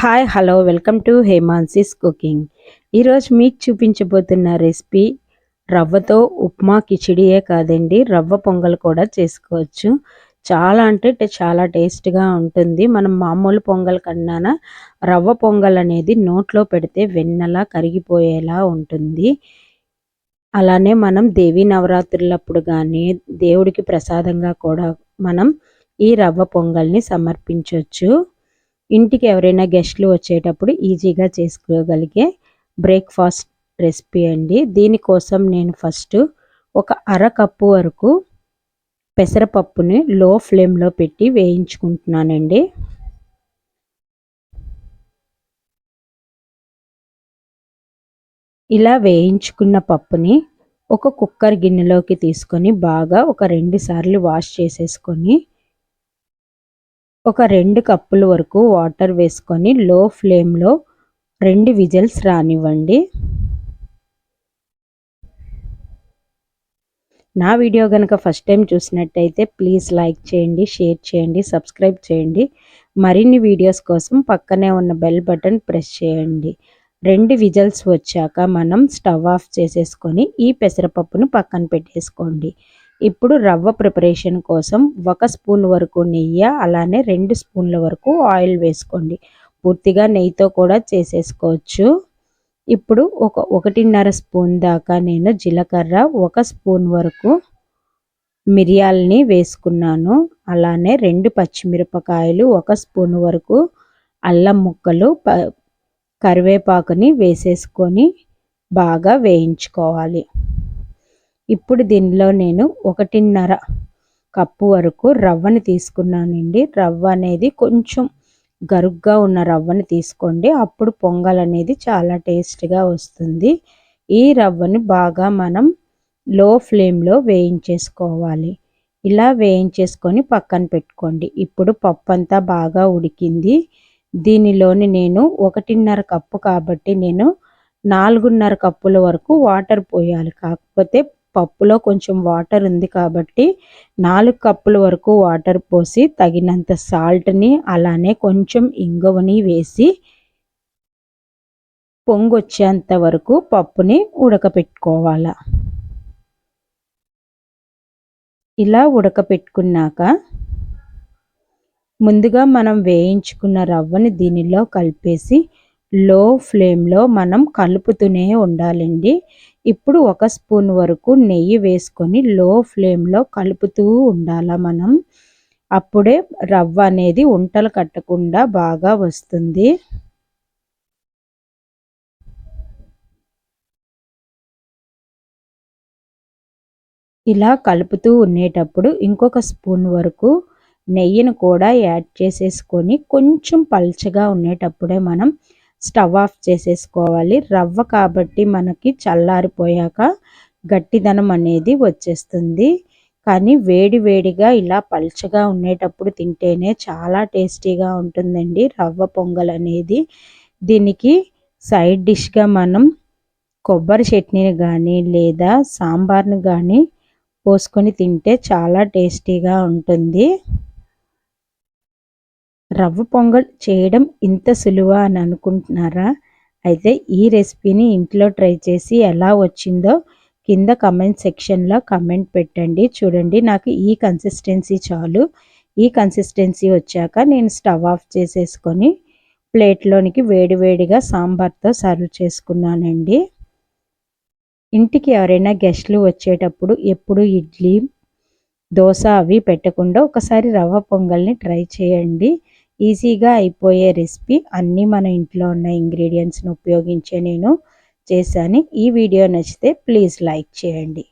Hi hello welcome to Hemansi's cooking. ఈరోజు మీకు చూపించబోతున్న recipe రవ్వతో ఉప్మా కిచిడియే కాదండి రవ్వ పొంగల్ కూడా చేసుకోవచ్చు. చాలా అంటే చాలా టేస్ట్గా ఉంటుంది. మనం మామూలు పొంగల్ కన్నాన రవ్వ పొంగల్ అనేది నోట్లో పెడితే వెన్నలా కరిగిపోయేలా ఉంటుంది. అలానే మనం దేవీ నవరాత్రులప్పుడు కానీ దేవుడికి ప్రసాదంగా కూడా మనం ఈ రవ్వ పొంగల్ని సమర్పించవచ్చు ఇంటికి ఎవరైనా గెస్ట్లు వచ్చేటప్పుడు ఈజీగా చేసుకోగలిగే బ్రేక్ఫాస్ట్ రెసిపీ అండి. దీనికోసం నేను ఫస్ట్ ఒక అర కప్పు వరకు పెసరపప్పుని లో ఫ్లేమ్లో పెట్టి వేయించుకుంటున్నానండి. ఇలా వేయించుకున్న పప్పుని ఒక కుక్కర్ గిన్నెలోకి తీసుకొని బాగా ఒక రెండు సార్లు వాష్ చేసేసుకొని ఒక రెండు కప్పుల వరకు వాటర్ వేసుకొని లో ఫ్లేమ్లో రెండు విజిల్స్ రానివ్వండి. నా వీడియో కనుక ఫస్ట్ టైం చూసినట్టయితే ప్లీజ్ లైక్ చేయండి షేర్ చేయండి సబ్స్క్రైబ్ చేయండి. మరిన్ని వీడియోస్ కోసం పక్కనే ఉన్న బెల్ బటన్ ప్రెస్ చేయండి. రెండు విజల్స్ వచ్చాక మనం స్టవ్ ఆఫ్ చేసేసుకొని ఈ పెసరపప్పును పక్కన పెట్టేసుకోండి. ఇప్పుడు రవ్వ ప్రిపరేషన్ కోసం ఒక స్పూన్ వరకు నెయ్యి అలానే రెండు స్పూన్ల వరకు ఆయిల్ వేసుకోండి. పూర్తిగా నెయ్యితో కూడా చేసేసుకోవచ్చు. ఇప్పుడు ఒక ఒకటిన్నర స్పూన్ దాకా నేను జీలకర్ర ఒక స్పూన్ వరకు మిరియాలని వేసుకున్నాను. అలానే రెండు పచ్చిమిరపకాయలు ఒక స్పూన్ వరకు అల్లం ముక్కలు కరివేపాకుని వేసేసుకొని బాగా వేయించుకోవాలి. ఇప్పుడు దీనిలో నేను ఒకటిన్నర కప్పు వరకు రవ్వని తీసుకున్నానండి. రవ్వ అనేది కొంచెం గరుగ్గా ఉన్న రవ్వని తీసుకోండి. అప్పుడు పొంగల్ అనేది చాలా టేస్ట్గా వస్తుంది. ఈ రవ్వని బాగా మనం లో ఫ్లేమ్లో వేయించేసుకోవాలి. ఇలా వేయించేసుకొని పక్కన పెట్టుకోండి. ఇప్పుడు పప్పు అంతా బాగా ఉడికింది. దీనిలోని నేను ఒకటిన్నర కప్పు కాబట్టి నేను నాలుగున్నర కప్పుల వరకు వాటర్ పోయాలి. కాకపోతే పప్పులో కొంచెం వాటర్ ఉంది కాబట్టి నాలుగు కప్పుల వరకు వాటర్ పోసి తగినంత సాల్ట్ని అలానే కొంచెం ఇంగువని వేసి పొంగొచ్చేంత వరకు పప్పుని ఉడకపెట్టుకోవాలి. ఇలా ఉడకపెట్టుకున్నాక ముందుగా మనం వేయించుకున్న రవ్వని దీనిలో కలిపేసి లో ఫ్లేమ్లో మనం కలుపుతూనే ఉండాలండి. ఇప్పుడు ఒక స్పూన్ వరకు నెయ్యి వేసుకొని లో ఫ్లేమ్లో కలుపుతూ ఉండాల మనం. అప్పుడే రవ్వ అనేది ఉంటలు కట్టకుండా బాగా వస్తుంది. ఇలా కలుపుతూ ఉండేటప్పుడు ఇంకొక స్పూన్ వరకు నెయ్యిని కూడా యాడ్ చేసేసుకొని కొంచెం పల్చగా ఉండేటప్పుడే మనం స్టవ్ ఆఫ్ చేసేసుకోవాలి. రవ్వ కాబట్టి మనకి చల్లారిపోయాక గట్టిదనం అనేది వచ్చేస్తుంది. కానీ వేడి వేడిగా ఇలా పల్చగా ఉండేటప్పుడు తింటేనే చాలా టేస్టీగా ఉంటుందండి రవ్వ పొంగల్ అనేది. దీనికి సైడ్ డిష్గా మనం కొబ్బరి చట్నీని కానీ లేదా సాంబార్ని కానీ పోసుకొని తింటే చాలా టేస్టీగా ఉంటుంది. రవ్వ పొంగల్ చేయడం ఇంత సులువా అని అనుకుంటున్నారా? అయితే ఈ రెసిపీని ఇంట్లో ట్రై చేసి ఎలా వచ్చిందో కింద కమెంట్ సెక్షన్లో కమెంట్ పెట్టండి. చూడండి నాకు ఈ కన్సిస్టెన్సీ చాలు. ఈ కన్సిస్టెన్సీ వచ్చాక నేను స్టవ్ ఆఫ్ చేసేసుకొని ప్లేట్లోనికి వేడివేడిగా సాంబార్తో సర్వ్ చేసుకున్నానండి. ఇంటికి ఎవరైనా గెస్ట్లు వచ్చేటప్పుడు ఎప్పుడు ఇడ్లీ దోశ అవి పెట్టకుండా ఒకసారి రవ్వ పొంగల్ని ట్రై చేయండి. ఈజీగా అయిపోయే రెసిపీ అన్నీ మన ఇంట్లో ఉన్న ఇంగ్రీడియంట్స్ని ఉపయోగించే నేను చేశాను. ఈ వీడియో నచ్చితే ప్లీజ్ లైక్ చేయండి.